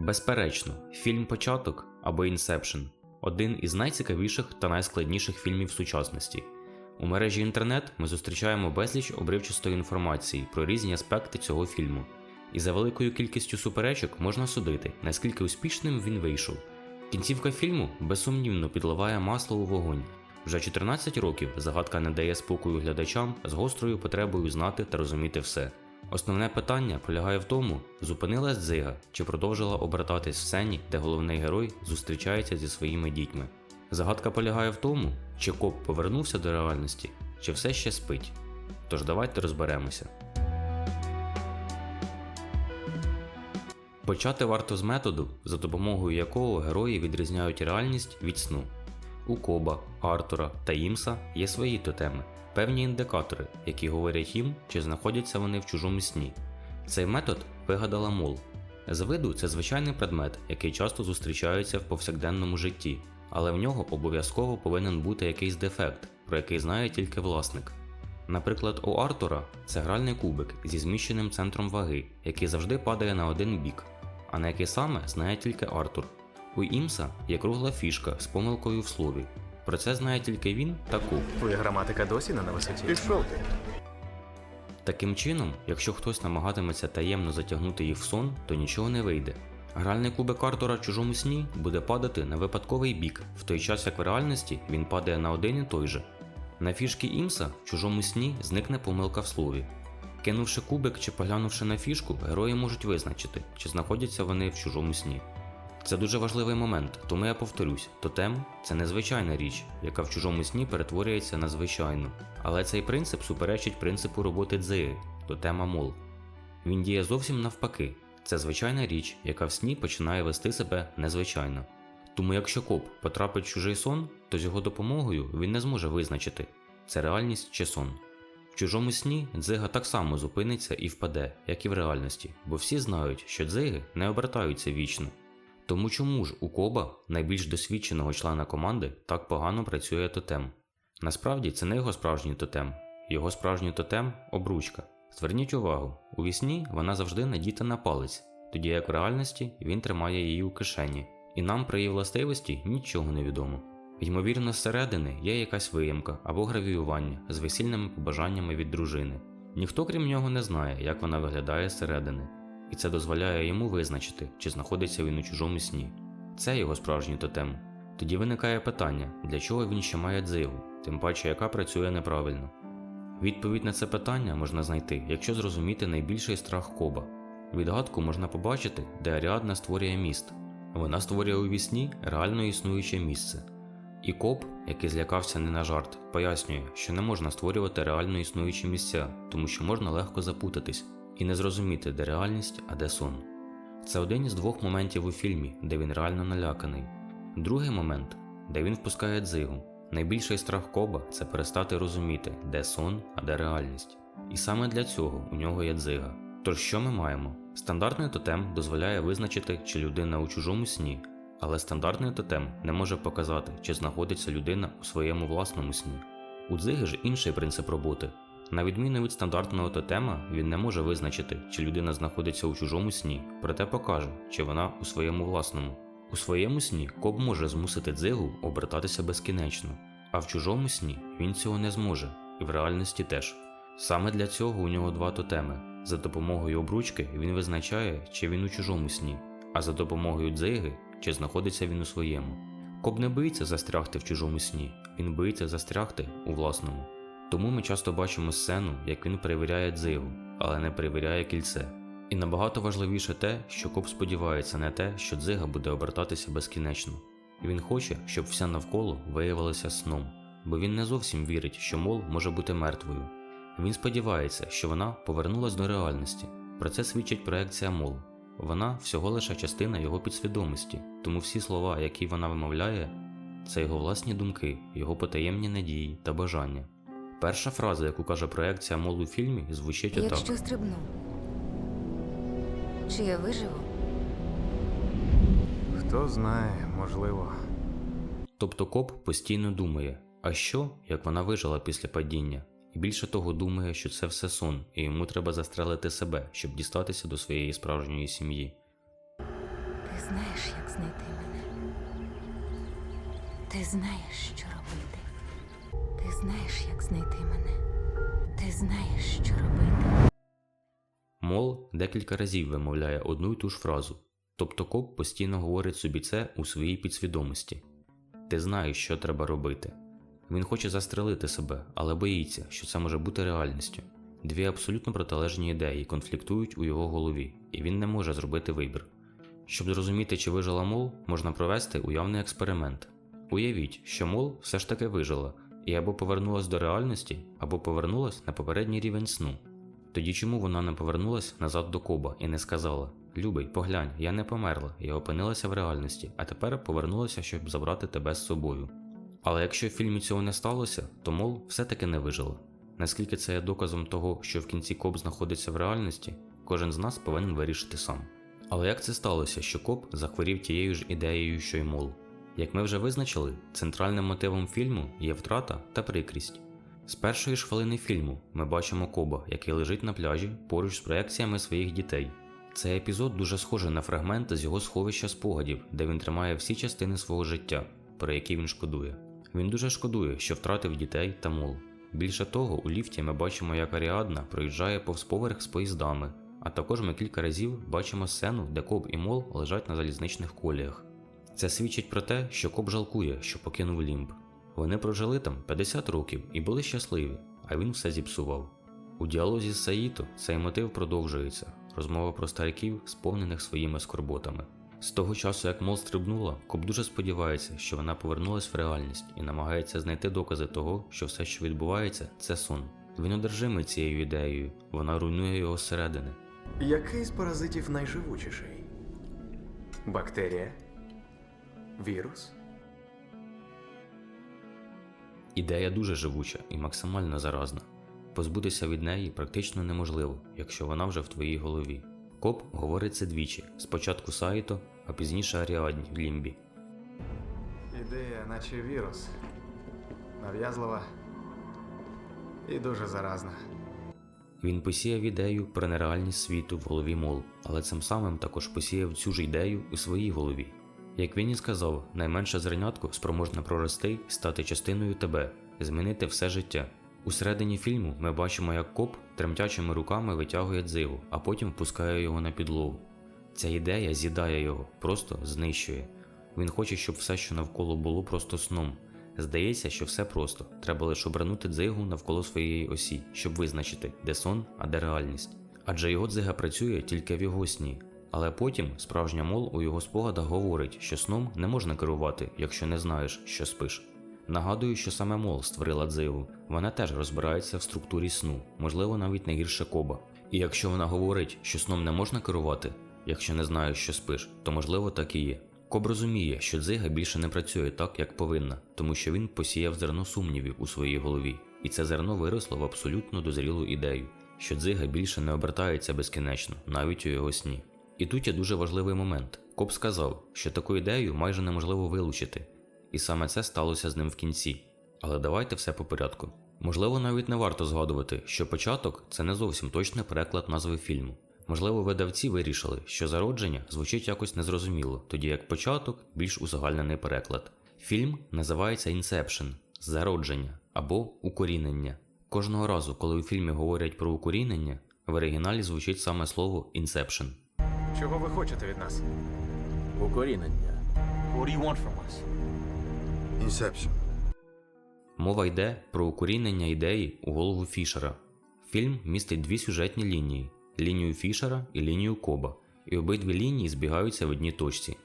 Безперечно, фільм Початок або Інсепшн один із найцікавіших та найскладніших фільмів сучасності. У мережі інтернет ми зустрічаємо безліч обривчастої інформації про різні аспекти цього фільму, і за великою кількістю суперечок можна судити, наскільки успішним він вийшов. Кінцівка фільму безсумнівно підливає масло у вогонь. Вже 14 років загадка не дає спокою глядачам з гострою потребою знати та розуміти все. Основне питання полягає в тому, зупинилась дзига чи продовжила обертатись в сцені, де головний герой зустрічається зі своїми дітьми. Загадка полягає в тому, чи коп повернувся до реальності, чи все ще спить. Тож давайте розберемося. Почати варто з методу, за допомогою якого герої відрізняють реальність від сну. У Коба, Артура та Імса є свої тотеми, певні індикатори, які говорять їм, чи знаходяться вони в чужому сні. Цей метод вигадала Мол. З виду це звичайний предмет, який часто зустрічається в повсякденному житті, але в нього обов'язково повинен бути якийсь дефект, про який знає тільки власник. Наприклад, у Артура це гральний кубик зі зміщеним центром ваги, який завжди падає на один бік, а на який саме знає тільки Артур. У Імса є кругла фішка з помилкою в слові. Про це знає тільки він та Куб. Твоя граматика досі не на висоті. Пішов ти. Таким чином, якщо хтось намагатиметься таємно затягнути їх в сон, то нічого не вийде. Гральний кубик Артура в чужому сні буде падати на випадковий бік, в той час як в реальності він падає на один і той же. На фішки Імса в чужому сні зникне помилка в слові. Кинувши кубик чи поглянувши на фішку, герої можуть визначити, чи знаходяться вони в чужому сні. Це дуже важливий момент, тому я повторюсь: тотем це незвичайна річ, яка в чужому сні перетворюється на звичайну. Але цей принцип суперечить принципу роботи дзиги, тотема мол. Він діє зовсім навпаки. Це звичайна річ, яка в сні починає вести себе незвичайно. Тому якщо коп потрапить в чужий сон, то з його допомогою він не зможе визначити, це реальність чи сон. В чужому сні дзига так само зупиниться і впаде, як і в реальності, бо всі знають, що дзиги не обертаються вічно. Тому чому ж у Коба, найбільш досвідченого члена команди, так погано працює тотем? Насправді це не його справжній тотем. Його справжній тотем обручка. Зверніть увагу, у вісні вона завжди надіта на палець, тоді як в реальності він тримає її у кишені, і нам про її властивості нічого не відомо. Ймовірно, зсередини є якась виємка або гравіювання з весільними побажаннями від дружини. Ніхто крім нього не знає, як вона виглядає зсередини, і це дозволяє йому визначити, чи знаходиться він у чужому сні. Це його справжній тотем. Тоді виникає питання, для чого він ще має дзигу, тим паче яка працює неправильно. Відповідь на це питання можна знайти, якщо зрозуміти найбільший страх Коба. Відгадку можна побачити, де Аріадна створює міст. Вона створює у вісні реально існуюче місце. І Коб, який злякався не на жарт, пояснює, що не можна створювати реально існуючі місця, тому що можна легко запутатись і не зрозуміти, де реальність, а де сон. Це один із двох моментів у фільмі, де він реально наляканий. Другий момент, де він впускає дзигу. Найбільший страх Коба це перестати розуміти, де сон, а де реальність. І саме для цього у нього є дзига. Тож що ми маємо? Стандартний тотем дозволяє визначити, чи людина у чужому сні, але стандартний тотем не може показати, чи знаходиться людина у своєму власному сні. У дзиги ж інший принцип роботи. На відміну від стандартного тотема, він не може визначити, чи людина знаходиться у чужому сні, проте покаже, чи вона у своєму власному. У своєму сні Коб може змусити дзигу обертатися безкінечно, а в чужому сні він цього не зможе, і в реальності теж. Саме для цього у нього два тотеми. За допомогою обручки він визначає, чи він у чужому сні, а за допомогою дзиги, чи знаходиться він у своєму. Коб не боїться застрягти в чужому сні, він боїться застрягти у власному. Тому ми часто бачимо сцену, як він перевіряє дзигу, але не перевіряє кільце. І набагато важливіше те, що коп сподівається на те, що дзига буде обертатися безкінечно. Він хоче, щоб все навколо виявилося сном, бо він не зовсім вірить, що мол може бути мертвою. Він сподівається, що вона повернулась до реальності. Про це свідчить проекція мол. Вона всього лише частина його підсвідомості, тому всі слова, які вона вимовляє, це його власні думки, його потаємні надії та бажання. Перша фраза, яку каже проекція мол у фільмі, звучить отак. Якщо стрибну, чи я виживу? Хто знає, можливо. Тобто коп постійно думає, а що, як вона вижила після падіння, і більше того думає, що це все сон, і йому треба застрелити себе, щоб дістатися до своєї справжньої сім'ї. Ти знаєш, як знайти мене. Ти знаєш, що робити. Ти знаєш, як знайти мене. Ти знаєш, що робити. Мол декілька разів вимовляє одну й ту ж фразу, тобто коп постійно говорить собі це у своїй підсвідомості. Ти знаєш, що треба робити. Він хоче застрелити себе, але боїться, що це може бути реальністю. Дві абсолютно протилежні ідеї конфліктують у його голові, і він не може зробити вибір. Щоб зрозуміти, чи вижила мол, можна провести уявний експеримент. Уявіть, що мол все ж таки вижила і або повернулась до реальності, або повернулась на попередній рівень сну. Тоді чому вона не повернулась назад до Коба і не сказала: Любий, поглянь, я не померла, я опинилася в реальності, а тепер повернулася, щоб забрати тебе з собою. Але якщо в фільмі цього не сталося, то мол все-таки не вижила. Наскільки це є доказом того, що в кінці Коб знаходиться в реальності, кожен з нас повинен вирішити сам. Але як це сталося, що Коп захворів тією ж ідеєю, що й мол? Як ми вже визначили, центральним мотивом фільму є втрата та прикрість. З першої ж хвилини фільму ми бачимо Коба, який лежить на пляжі поруч з проекціями своїх дітей. Цей епізод дуже схожий на фрагмент з його сховища спогадів, де він тримає всі частини свого життя, про які він шкодує. Він дуже шкодує, що втратив дітей та мол. Більше того, у ліфті ми бачимо, як Аріадна проїжджає повз поверх з поїздами, а також ми кілька разів бачимо сцену, де Коб і Мол лежать на залізничних коліях. Це свідчить про те, що Коб жалкує, що покинув лімб. Вони прожили там 50 років і були щасливі, а він все зіпсував. У діалозі з Саїто цей мотив продовжується розмова про стариків, сповнених своїми скорботами. З того часу, як Мол стрибнула, Коб дуже сподівається, що вона повернулась в реальність і намагається знайти докази того, що все, що відбувається, це сон. Він одержимий цією ідеєю, вона руйнує його зсередини. Який з паразитів найживучіший? Бактерія? Вірус? Ідея дуже живуча і максимально заразна. Позбутися від неї практично неможливо, якщо вона вже в твоїй голові. Коп говорить це двічі: спочатку Сайто, а пізніше Аріадні в лімбі. Ідея, наче вірус. Нав'язлива і дуже заразна. Він посіяв ідею про нереальність світу в голові мол, але цим самим також посіяв цю ж ідею у своїй голові. Як він і сказав, найменше зернятко спроможне прорости стати частиною тебе, змінити все життя. У середині фільму ми бачимо, як коп тремтячими руками витягує дзиву, а потім впускає його на підлогу. Ця ідея з'їдає його, просто знищує. Він хоче, щоб все, що навколо було просто сном. Здається, що все просто. Треба лише обернути дзигу навколо своєї осі, щоб визначити, де сон, а де реальність. Адже його дзига працює тільки в його сні. Але потім справжня мол у його спогадах говорить, що сном не можна керувати, якщо не знаєш, що спиш. Нагадую, що саме Мол створила дзиву. Вона теж розбирається в структурі сну, можливо, навіть не гірше коба. І якщо вона говорить, що сном не можна керувати, якщо не знаєш, що спиш, то можливо так і є. Коб розуміє, що дзига більше не працює так, як повинна, тому що він посіяв зерно сумнівів у своїй голові, і це зерно виросло в абсолютно дозрілу ідею, що дзига більше не обертається безкінечно, навіть у його сні. І тут є дуже важливий момент. Коб сказав, що таку ідею майже неможливо вилучити, і саме це сталося з ним в кінці. Але давайте все по порядку. Можливо, навіть не варто згадувати, що початок це не зовсім точний переклад назви фільму. Можливо, видавці вирішили, що зародження звучить якось незрозуміло, тоді як початок більш узагальнений переклад. Фільм називається Inception зародження або укорінення. Кожного разу, коли у фільмі говорять про укорінення, в оригіналі звучить саме слово Inception. Чого ви хочете від нас? Укорінення. What do you want from us? Inception. Мова йде про укорінення ідеї у голову Фішера. Фільм містить дві сюжетні лінії: лінію Фішера і лінію Коба, і обидві лінії збігаються в одній точці.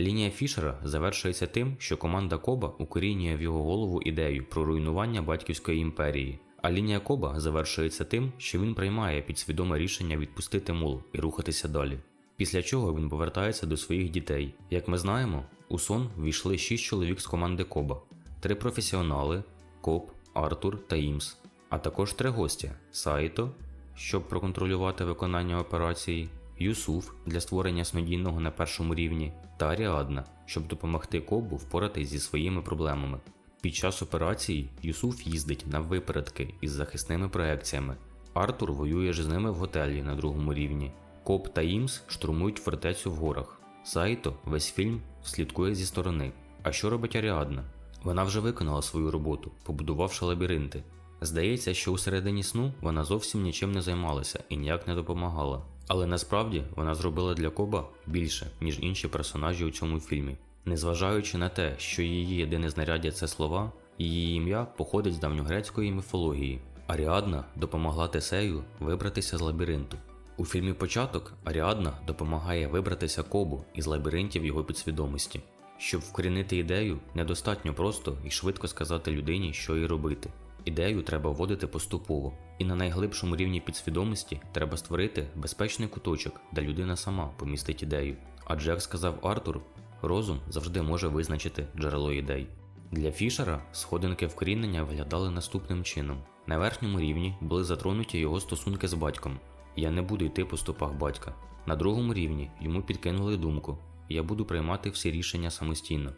Лінія Фішера завершується тим, що команда Коба укорінює в його голову ідею про руйнування батьківської імперії, а лінія Коба завершується тим, що він приймає підсвідоме рішення відпустити мул і рухатися далі. Після чого він повертається до своїх дітей. Як ми знаємо, у сон війшли шість чоловік з команди Коба: три професіонали Коп, Артур та Імс, а також три гостя Сайто, щоб проконтролювати виконання операції, Юсуф для створення снодійного на першому рівні, та Аріадна, щоб допомогти Кобу впоратись зі своїми проблемами. Під час операції Юсуф їздить на випередки із захисними проекціями. Артур воює ж з ними в готелі на другому рівні. Коп та Імс штурмують фортецю в горах. Саїто весь фільм слідкує зі сторони. А що робить Аріадна? Вона вже виконала свою роботу, побудувавши лабіринти. Здається, що у середині сну вона зовсім нічим не займалася і ніяк не допомагала. Але насправді вона зробила для Коба більше, ніж інші персонажі у цьому фільмі. Незважаючи на те, що її єдине знаряддя це слова, її ім'я походить з давньогрецької міфології. Аріадна допомогла Тесею вибратися з лабіринту. У фільмі Початок Аріадна допомагає вибратися Кобу із лабіринтів його підсвідомості. Щоб вкорінити ідею, недостатньо просто і швидко сказати людині, що їй робити. Ідею треба вводити поступово, і на найглибшому рівні підсвідомості треба створити безпечний куточок, де людина сама помістить ідею. Адже, як сказав Артур, розум завжди може визначити джерело ідей. Для Фішера сходинки вкорінення виглядали наступним чином: на верхньому рівні були затронуті його стосунки з батьком. Я не буду йти по стопах батька. На другому рівні йому підкинули думку: я буду приймати всі рішення самостійно.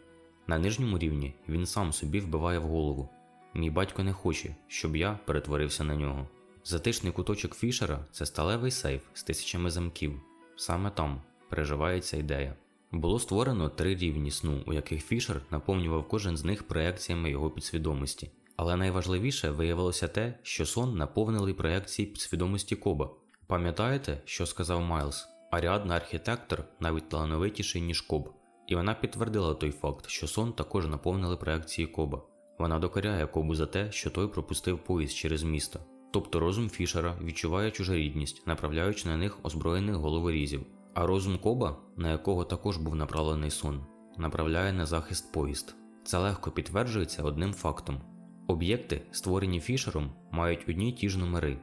На нижньому рівні він сам собі вбиває в голову. Мій батько не хоче, щоб я перетворився на нього. Затишний куточок Фішера це сталевий сейф з тисячами замків. Саме там переживається ідея. Було створено три рівні сну, у яких Фішер наповнював кожен з них проекціями його підсвідомості. Але найважливіше виявилося те, що сон наповнили проекції підсвідомості Коба. Пам'ятаєте, що сказав Майлз? Аріадна архітектор навіть талановитіший, ніж Коб. І вона підтвердила той факт, що сон також наповнили проекції Коба. Вона докоряє Кобу за те, що той пропустив поїзд через місто. Тобто розум Фішера відчуває чужорідність, направляючи на них озброєних головорізів. А розум Коба, на якого також був направлений сон, направляє на захист поїзд. Це легко підтверджується одним фактом: об'єкти, створені Фішером, мають одні й ті ж номери.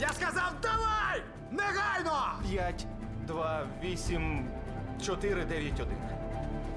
Я сказав, давай! Негайно! 5, 2, 8, 4, 9, 1.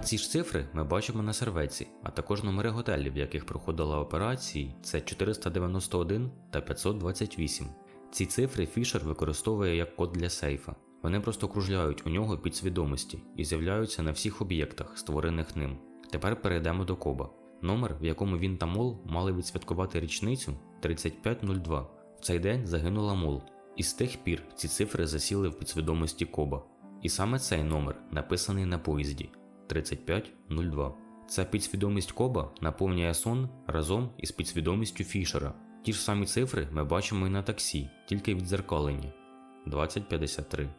Ці ж цифри ми бачимо на серветці, а також номери готелів, в яких проходила операції, це 491 та 528. Ці цифри Фішер використовує як код для сейфа. Вони просто кружляють у нього під свідомості і з'являються на всіх об'єктах, створених ним. Тепер перейдемо до Коба. Номер, в якому він та Мол мали відсвяткувати річницю 3502. В цей день загинула Мол, і з тих пір ці цифри засіли в підсвідомості Коба. І саме цей номер написаний на поїзді 3502. Ця підсвідомість Коба наповнює сон разом із підсвідомістю Фішера. Ті ж самі цифри ми бачимо і на таксі, тільки відзеркалені 2053.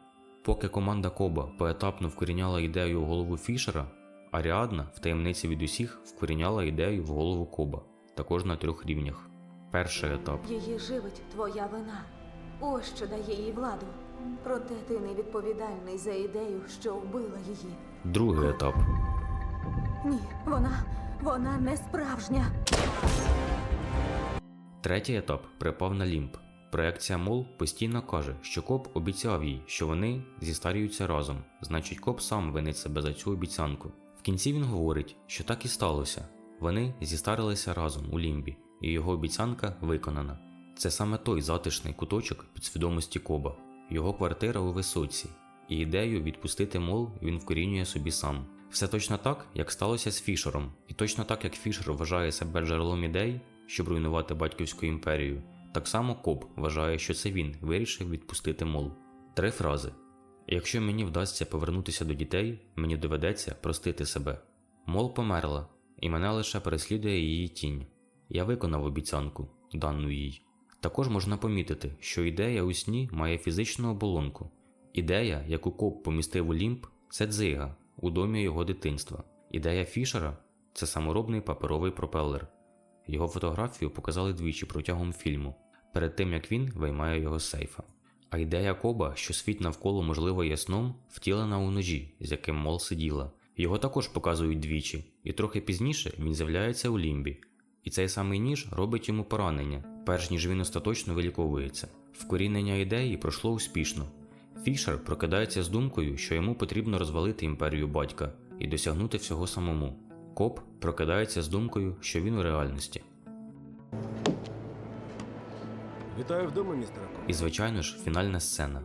Поки команда Коба поетапно вкоріняла ідею в голову Фішера, Аріадна в таємниці від усіх вкоріняла ідею в голову Коба, також на трьох рівнях. Перший етап. Її живить твоя вина. Ось що дає їй владу. Проте ти не відповідальний за ідею, що вбила її. Другий етап. Ні, вона. вона не справжня. Третій етап припав на лімб. Проекція Мол постійно каже, що коп обіцяв їй, що вони зістарюються разом, значить коп сам винить себе за цю обіцянку. В кінці він говорить, що так і сталося. Вони зістарилися разом у лімбі, і його обіцянка виконана. Це саме той затишний куточок підсвідомості Коба, його квартира у висоці, і ідею відпустити мол він вкорінює собі сам. Все точно так, як сталося з Фішером, і точно так, як Фішер вважає себе джерелом ідей, щоб руйнувати батьківську імперію, так само Коб вважає, що це він вирішив відпустити мол. Три фрази. Якщо мені вдасться повернутися до дітей, мені доведеться простити себе. Мол померла, і мене лише переслідує її тінь. Я виконав обіцянку, дану їй. Також можна помітити, що ідея у сні має фізичну оболонку. Ідея, яку Коп помістив у лімб, це дзига у домі його дитинства. Ідея Фішера це саморобний паперовий пропелер. Його фотографію показали двічі протягом фільму, перед тим як він виймає його з сейфа. А ідея Коба, що світ навколо можливо є сном, втілена у ножі, з яким Мол сиділа. Його також показують двічі, і трохи пізніше він з'являється у лімбі. І цей самий ніж робить йому поранення, перш ніж він остаточно виліковується. Вкорінення ідеї пройшло успішно. Фішер прокидається з думкою, що йому потрібно розвалити імперію батька і досягнути всього самому. Коп прокидається з думкою, що він у реальності. Вітаю вдома, містер Коп. І, звичайно ж, фінальна сцена.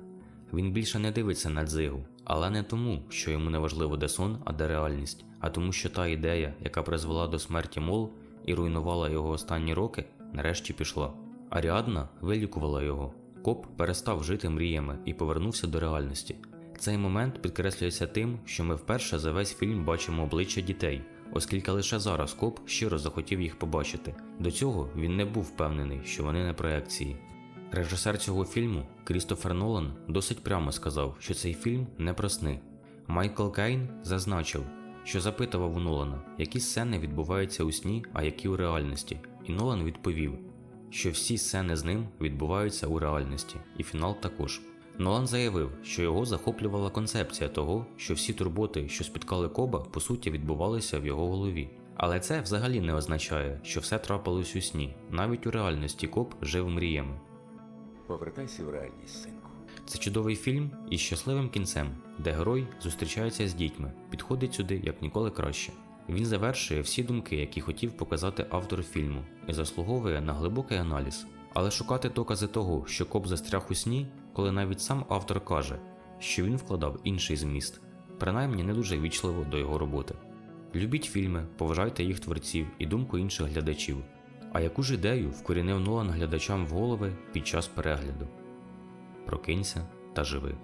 Він більше не дивиться на дзигу, але не тому, що йому не важливо де сон, а де реальність, а тому, що та ідея, яка призвела до смерті Мол і руйнувала його останні роки, нарешті пішла. Аріадна вилікувала його. Коп перестав жити мріями і повернувся до реальності. Цей момент підкреслюється тим, що ми вперше за весь фільм бачимо обличчя дітей, оскільки лише зараз коп щиро захотів їх побачити. До цього він не був впевнений, що вони не проекції. Режисер цього фільму Крістофер Нолан досить прямо сказав, що цей фільм не про сни. Майкл Кейн зазначив, що запитував у Нолана, які сцени відбуваються у сні, а які у реальності, і Нолан відповів, що всі сцени з ним відбуваються у реальності, і фінал також. Нолан заявив, що його захоплювала концепція того, що всі турботи, що спіткали Коба, по суті відбувалися в його голові. Але це взагалі не означає, що все трапилось у сні. Навіть у реальності Коб жив мріями. Повертайся в реальність, синку. Це чудовий фільм із щасливим кінцем, де герой зустрічається з дітьми, підходить сюди як ніколи краще. Він завершує всі думки, які хотів показати автор фільму, і заслуговує на глибокий аналіз. Але шукати докази того, що коп застряг у сні, коли навіть сам автор каже, що він вкладав інший зміст, принаймні не дуже вічливо до його роботи. Любіть фільми, поважайте їх творців і думку інших глядачів. А яку ж ідею вкорінив Нолан глядачам в голови під час перегляду? Прокинься та живи.